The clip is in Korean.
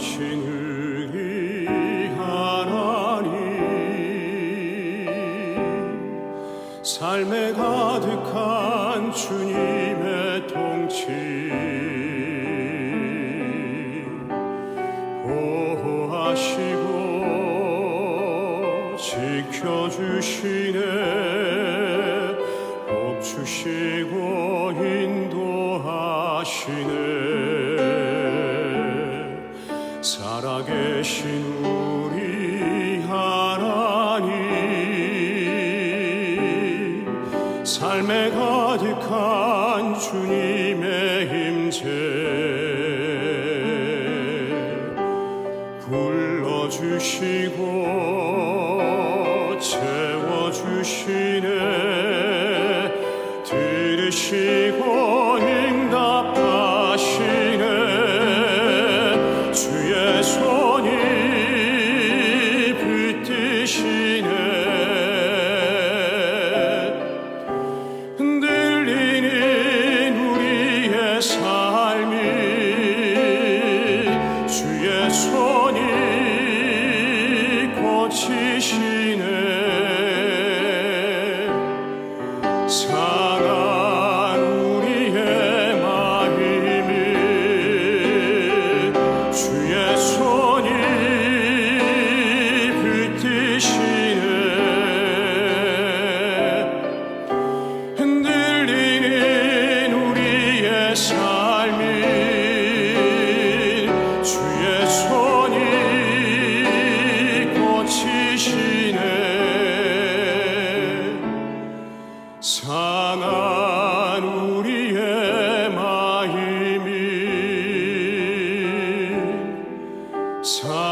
우리 하나님 삶에 가득한 주님의 통치 보호하시고 지켜주시네 복 주시고 인도하시네 살아계신 우리 하나님. 삶에 가득한 주님의 힘재 불러주시고 채워주시네. 들으시고 고치시네. 상한 우리의 마음이 주의 손이 붙드시네. 흔들리는 우리의 삶 time.